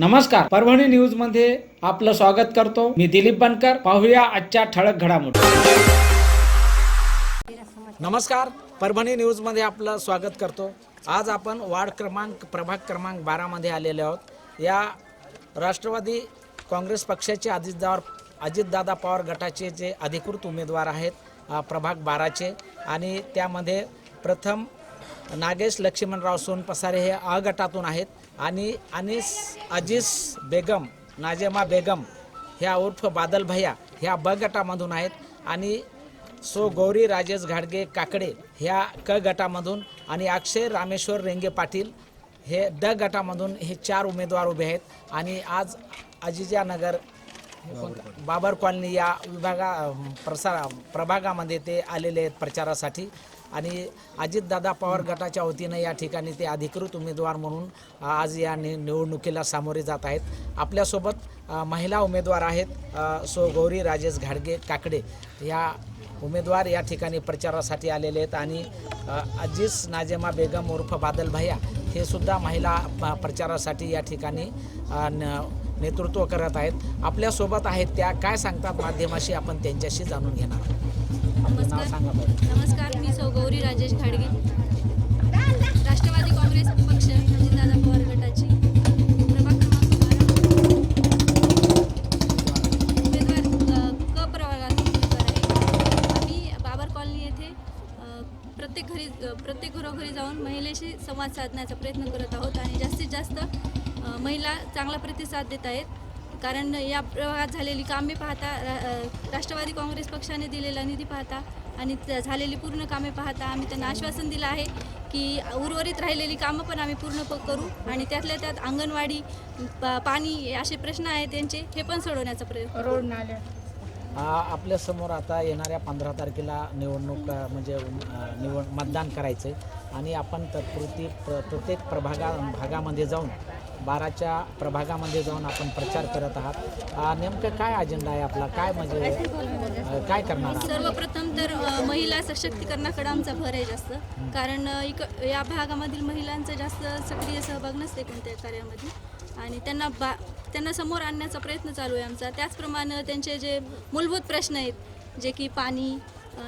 नमस्कार. परभणी न्यूजमध्ये आपलं स्वागत करतो. मी दिलीप बनकर. पाहूया आजच्या ठळक घडामोडी. नमस्कार. परभणी न्यूजमध्ये आपलं स्वागत करतो. आज आपण वार्ड क्रमांक प्रभाग क्रमांक बारामध्ये आलेले आहोत. या राष्ट्रवादी काँग्रेस पक्षाचे अजितदार अजितदादा पवार गटाचे जे अधिकृत उमेदवार आहेत प्रभाग बाराचे. आणि त्यामध्ये प्रथम नागेश लक्ष्मणराव सोनपसारे हे अ गटातून आहेत. आणि अनिस अजीस बेगम नाजेमा बेगम ह्या उर्फ बादल भैया ह्या ब गटामधून आहेत आणि सो गौरी राजेश घाडगे काकडे ह्या क गटामधून आणि अक्षय रामेश्वर रेंगे पाटील हे ड गटामधून हे चार उमेदवार उभे आहेत. आणि आज अजिजा नगर बाबर कॉलनी या विभागा प्रसार प्रभागामध्ये ते आलेले आहेत प्रचारासाठी. आणि अजितदादा पवार गटाच्या वतीनं या ठिकाणी ते अधिकृत उमेदवार म्हणून आज या नि निवडणुकीला सामोरे जात आहेत. आपल्यासोबत महिला उमेदवार आहेत सो गौरी राजेश घाडगे काकडे. या उमेदवार या ठिकाणी प्रचारासाठी आलेले आहेत आणि अजीज नाजेमा बेगम उर्फ बादल भैया हे सुद्धा महिला प्रचारासाठी या ठिकाणी न- नेतृत्व करत आहेत. आपल्यासोबत आहेत त्या. काय सांगतात माध्यमाशी आपण त्यांच्याशी जाणून घेणार आहोत? नमस्कार. नमस्कार मी सौ गौरी राजेश घाडगे. राष्ट्रवादी काँग्रेस पक्ष म्हणजे अजितदादा पवार गटाची. प्रभाग क्रमांक बारा. उमेदवार क प्रभागात उमेदवार आहे. आम्ही बाबर कॉलनी येथे प्रत्येक घरी प्रत्येक घरोघरी जाऊन महिलेशी संवाद साधण्याचा प्रयत्न करत आहोत आणि जास्तीत जास्त महिला चांगला प्रतिसाद देत आहेत. कारण या प्रभागात झालेली कामे पाहता राष्ट्रवादी काँग्रेस पक्षाने दिलेला निधी पाहता आणि झालेली पूर्ण कामे पाहता आम्ही त्यांना आश्वासन दिलं आहे की उर्वरित राहिलेली कामं पण आम्ही पूर्ण प- करू आणि त्यातल्या त्यात अंगणवाडी प- पाणी असे प्रश्न आहेत त्यांचे हे पण सोडवण्याचा प्रयत्न आ, आपल्यासमोर आता येणाऱ्या पंधरा तारखेला निवडणूक म्हणजे निवड मतदान करायचं आहे आणि आपण तत्पुरती प्र प्रत्येक प्रभागा भागामध्ये जाऊन बाराच्या प्रभागामध्ये जाऊन आपण प्रचार करत आहात. नेमकं काय अजेंडा आहे आपला? काय म्हणजे काय करणार सर्वप्रथम तर महिला सशक्तीकरणाकडे आमचा भर आहे जास्त. कारण इक या भागामधील महिलांचा जास्त सक्रिय सहभाग नसते कोणत्या कार्यामध्ये. आणि त्यांना बा त्यांना समोर आणण्याचा प्रयत्न चालू आहे आमचा. त्याचप्रमाणे त्यांचे जे मूलभूत प्रश्न आहेत जे की पाणी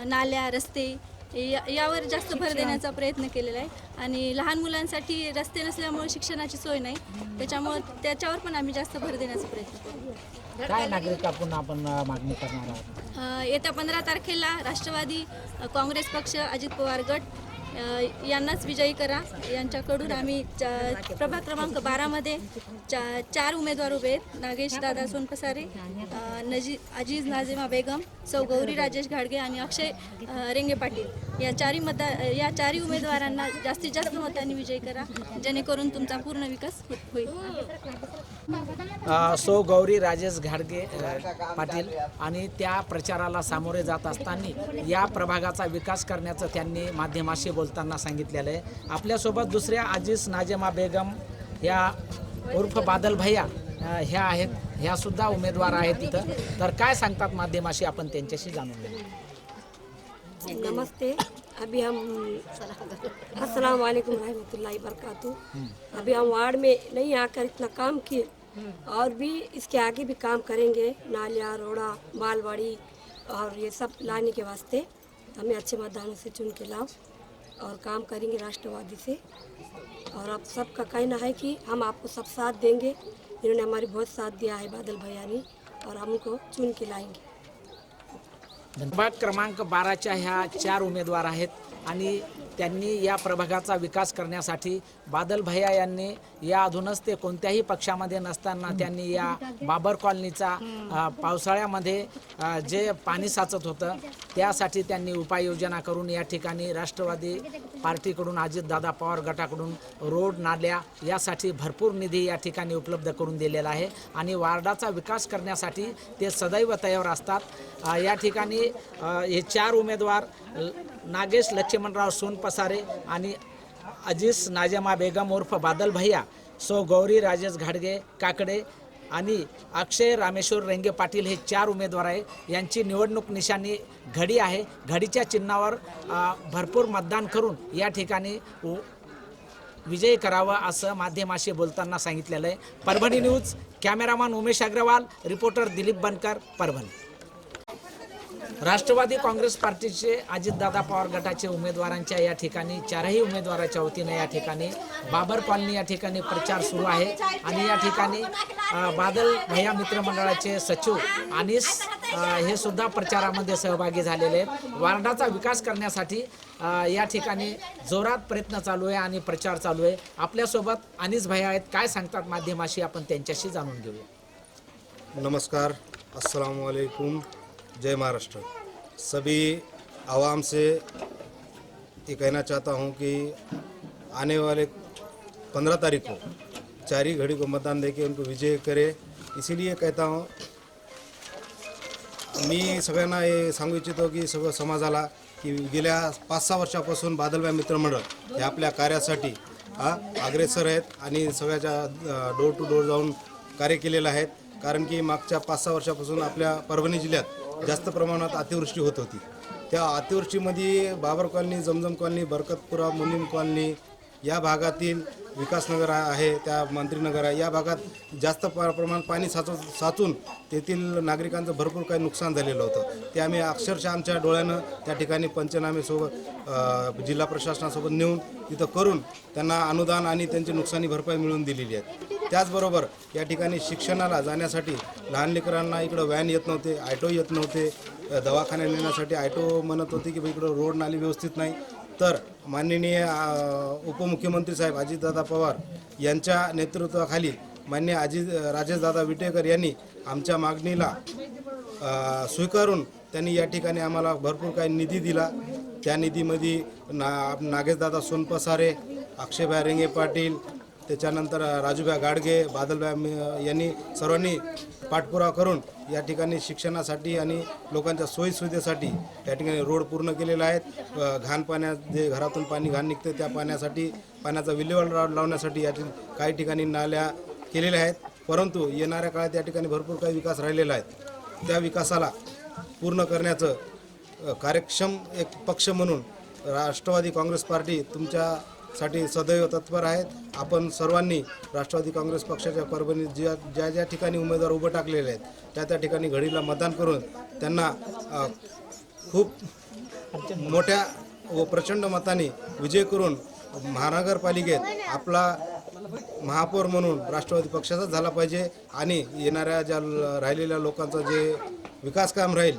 नाल्या रस्ते या यावर जास्त भर देण्याचा प्रयत्न केलेला आहे. आणि लहान मुलांसाठी रस्ते नसल्यामुळे शिक्षणाची सोय नाही. त्याच्यामुळे त्याच्यावर पण आम्ही जास्त भर देण्याचा प्रयत्न करू. काय नागरिकातून आपण अ, मागणी करणार आहात? अ, येत्या पंधरा तारखेला राष्ट्रवादी काँग्रेस पक्ष अजित पवार गट यांनाच विजयी करा. यांच्याकडून आम्ही प्रभाग क्रमांक बारामध्ये चा चार उमेदवार उभे आहेत. नागेश दादा सोनपसारे नजी अजीज नाझिमा बेगम सौ गौरी राजेश घाडगे आणि अक्षय रेंगे पाटील. या चारी मता या चारही उमेदवारांना जास्तीत जास्त मतांनी विजयी करा. जेणेकरून तुमचा पूर्ण विकास होईल. सो गौरी राजेश घाडगे पाटील आणि त्या प्रचाराला सामोरे जात असताना या प्रभागाचा विकास करण्याचं त्यांनी माध्यमाशी बोलताना सांगितलेलं आहे. आपल्यासोबत दुसऱ्या आजीज नाजेमा बेगम या उर्फ बादल भैया ह्या आहेत. ह्या सुद्धा उमेदवार आहेत तिथं तर काय सांगतात माध्यमाशी आपण त्यांच्याशी जाणून घेऊ. नमस्ते. अभी हम अस्सलाम वालेकुम रहमतुल्लाहि वरकatuh अभी हम वार्ड में नहीं आकर इतना काम किए। और भी इसके आगे भी काम करेंगे, नालिया, रोड़ा, बालवाड़ी और ये सब लाने के वास्ते। हमें अच्छे मतदानों से चुन के लाओ और काम करेंगे राष्ट्रवादी से। और आप सबका कहना है कि हम आपको सब साथ देंगे। इन्होंने हमारी बहुत साथ दिया है बादल भैया ने और हम उनको चुन के लाएँगे। क्रमांक बाराच्या ह्या चार उमेदवार आहेत आणि त्यांनी या प्रभागाचा विकास करण्यासाठी बादल भैया यांनी या अधूनच ते कोणत्याही पक्षामध्ये नसताना त्यांनी या बाबर कॉलनीचा पावसाळ्यामध्ये जे पाणी साचत होतं त्यासाठी त्यांनी उपाययोजना करून या ठिकाणी राष्ट्रवादी पार्टीकडून अजितदादा पवार गटाकडून रोड नाल्या यासाठी भरपूर निधी या ठिकाणी उपलब्ध करून दिलेला आहे. आणि वार्डाचा विकास करण्यासाठी ते सदैव तयार असतात. या ठिकाणी हे चार उमेदवार नागेश लक्ष्मणराव सोनपसारे आणि अजीज नाजमा बेगम उर्फ बादल भैया सो गौरी राजेश घाडगे काकडे आणि अक्षय रामेश्वर रेंगे पाटील हे चार उमेदवार आहे यांची निवडणूक निशाणी घडी आहे. घडीच्या चिन्हावर भरपूर मतदान करून या ठिकाणी उ- विजयी करावा असं माध्यमाशी बोलताना सांगितलेलं आहे. Parbhani news cameraman Umesh Agarwal reporter Dilip Bankar Parbhani. Rashtrawadi Congress पार्टीचे अजितदादा पवार गटाचे उमेदवारांच्या या ठिकाणी चारही उमेदवाराच्या वतीने या ठिकाणी बाबर कॉलनी या ठिकाणी प्रचार सुरू आहे. आणि या ठिकाणी बादल भैया मित्रमंडळाचे सचिव अनिस हे सुद्धा प्रचारामध्ये सहभागी झालेले आहेत. वार्डाचा विकास करण्यासाठी या ठिकाणी जोरात प्रयत्न चालू आहे आणि प्रचार चालू आहे. आपल्यासोबत अनिस भैया आहेत. काय सांगतात माध्यमाशी आपण त्यांच्याशी जाणून घेऊया. नमस्कार. अस्सलाम जय महाराष्ट्र। सभी आवाम से ये कहना चाहता हूँ कि आने वाले पंद्रह तारीख को ही घड़ी को मतदान देके उनको विजय करे। इसीलिए कहता हूँ मी सगळ्यांना हे सांगू इच्छितो की सगळं समाजाला की गेल्या पाच सहा वर्षापासून बादलबाई मित्रमंडळ हे आपल्या कार्यासाठी हा अग्रेसर आहेत आणि सगळ्याच्या डोर टू डोर जाऊन कार्य केलेलं आहेत. कारण की मागच्या पाच सहा वर्षापासून आपल्या परभणी जिल्ह्यात जास्त प्रमाणात अतिवृष्टी होत होती. त्या अतिवृष्टीमध्ये Babar colony Zamzam colony Barkatpura Munim colony या भागातील विकासनगर आहे त्या मंत्रीनगर आहे. या भागात जास्त प प्रमाणात पाणी साचव साचून तेथील नागरिकांचं भरपूर काही नुकसान झालेलं होतं. ते आम्ही अक्षरशः आमच्या डोळ्यानं त्या ठिकाणी पंचनामेसोबत जिल्हा प्रशासनासोबत नेऊन तिथं करून त्यांना अनुदान आणि त्यांची नुकसानी भरपाई मिळवून दिलेली आहे. त्याचबरोबर या ठिकाणी शिक्षणाला जाण्यासाठी लहान लेकरांना इकडं व्हॅन येत नव्हते ॲटो येत नव्हते दवाखान्यात नेण्यासाठी ॲटो म्हणत होते की इकडं रोड नाली व्यवस्थित नाही. तर माननीय उपमुख्यमंत्री साहेब अजितदादा पवार यांच्या नेतृत्वाखाली मान्य अजित राजेशदादा विटेकर यांनी आमच्या मागणीला स्वीकारून त्यांनी या ठिकाणी आम्हाला भरपूर काही निधी दिला. त्या निधीमध्ये ना नागेशदादा सोनपसारे अक्षयभाई रेंगे पाटील त्याच्यानंतर राजूभाई गाडगे बादलभाई यांनी सर्वांनी पाठपुरावा करून या ठिकाणी शिक्षणासाठी आणि लोकांच्या सोयीसुविधेसाठी या ठिकाणी रोड पूर्ण केलेले आहेत. घाण पाण्यात जे घरातून पाणी घाण निघते त्या पाण्यासाठी पाण्याचा विल्हेवाट लावण्यासाठी या ठिकाणी काही ठिकाणी नाल्या केलेल्या आहेत. परंतु येणाऱ्या काळात या ठिकाणी भरपूर काही विकास राहिलेला आहे. त्या विकासाला पूर्ण करण्याचं कार्यक्षम एक पक्ष म्हणून राष्ट्रवादी काँग्रेस पार्टी तुमच्या साठी सदैव तत्पर आहेत. आपण सर्वांनी राष्ट्रवादी काँग्रेस पक्षाच्या परभणी ज्या ज्या ज्या ठिकाणी उमेदवार उभं टाकलेले आहेत त्या त्या ठिकाणी घडीला मतदान करून त्यांना खूप मोठ्या व प्रचंड मताने विजय करून महानगरपालिकेत आपला महापौर म्हणून राष्ट्रवादी पक्षाचाच झाला पाहिजे आणि येणाऱ्या ज्या ल- राहिलेल्या लोकांचं जे विकास काम राहील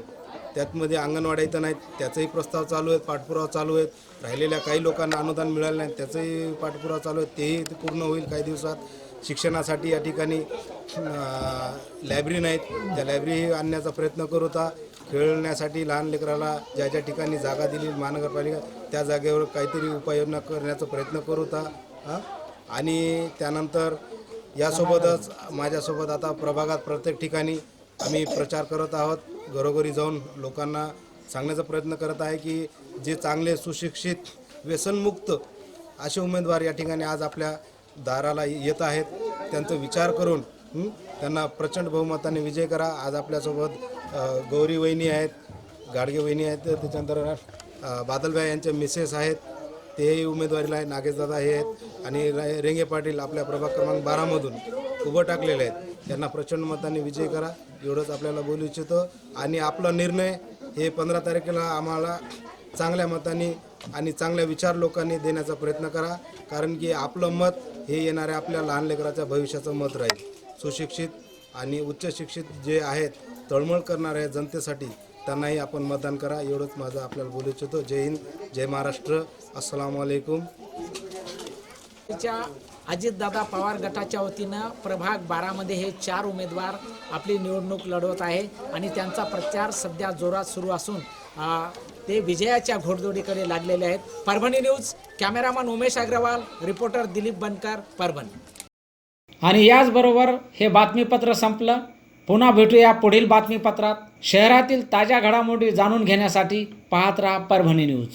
त्यातमध्ये अंगणवाड्या इथं नाहीत त्याचाही प्रस्ताव चालू आहेत पाठपुरावा चालू आहेत. राहिलेल्या काही लोकांना अनुदान मिळालं नाही त्याचाही पाठपुरावा चालू आहे तेही ते पूर्ण होईल काही दिवसात. शिक्षणासाठी या ठिकाणी लायब्ररी नाहीत. त्या लायब्ररी आणण्याचा प्रयत्न करू होता खेळण्यासाठी लहान लेकराला ज्या ज्या ठिकाणी जागा दिली महानगरपालिका त्या जागेवर काहीतरी उपाययोजना करण्याचा प्रयत्न करू होता हां? आणि त्यानंतर यासोबतच माझ्यासोबत आता प्रभागात प्रत्येक ठिकाणी आम्ही प्रचार करत आहोत. घरोघरी जाऊन लोकांना सांगण्याचा प्रयत्न करत आहे की जे चांगले सुशिक्षित व्यसनमुक्त असे उमेदवार या ठिकाणी आज आपल्या दाराला येत आहेत त्यांचा विचार करून त्यांना प्रचंड बहुमताने विजय करा. आज आपल्यासोबत गौरी वहिनी आहेत गाडगे वहिनी आहेत त्याच्यानंतर बादलभाई यांचे मिसेस आहेत तेही उमेदवारीला आहे नागेशदादा हे आहेत आणि रेंगे पाटील आपल्या प्रभाग क्रमांक बारामधून. उभं टाकलेले आहेत. त्यांना प्रचंड मताने विजय करा. एवढंच आपल्याला बोलू इच्छितो. आणि आपला निर्णय हे पंधरा तारखेला आम्हाला चांगल्या मताने आणि चांगल्या विचार लोकांनी देण्याचा प्रयत्न करा. कारण की आपलं मत हे येणाऱ्या आपल्या लहान लेकराच्या भविष्याचं मत राहील. सुशिक्षित आणि उच्च शिक्षित जे आहेत तळमळ करणाऱ्या जनतेसाठी त्यांनाही आपण मतदान करा. एवढंच माझं आपल्याला बोलू इच्छितो. जय हिंद जय महाराष्ट्र. अस्सलाम वालेकुम. अजितदादा पवार गटाच्या वतीनं प्रभाग बारामध्ये हे चार उमेदवार आपली निवडणूक लढवत आहे आणि त्यांचा प्रचार सध्या जोरात सुरू असून ते विजयाच्या घोडदोडीकडे लागलेले आहेत. Parbhani news cameraman Umesh Agarwal reporter Dilip Bankar Parbhani. आणि याचबरोबर हे बातमीपत्र संपलं. पुन्हा भेटूया पुढील बातमीपत्रात. शहरातील ताज्या घडामोडी जाणून घेण्यासाठी पाहत राहा परभणी न्यूज.